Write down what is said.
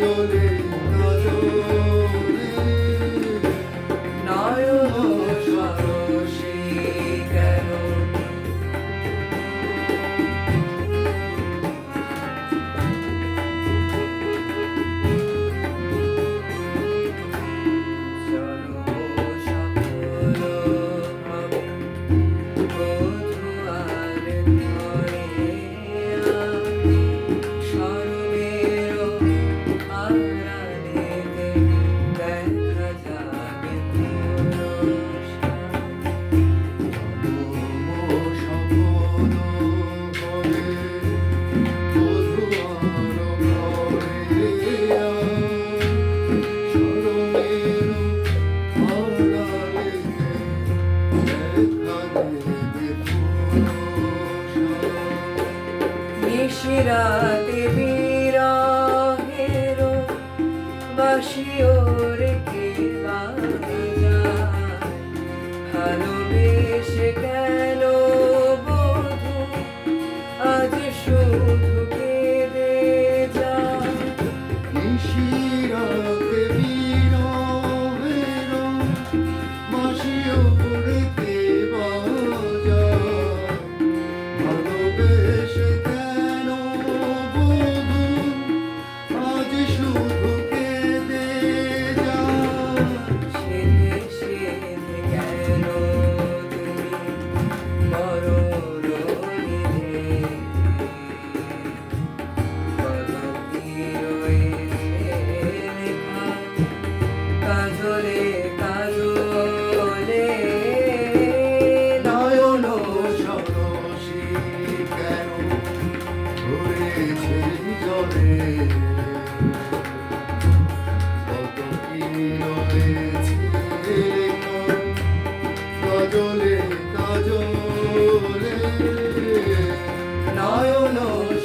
নজরে নিশিরাতে বিরহের বাসিওর কে বাজায় ভালোবেসে কেন Nayo no. no, no.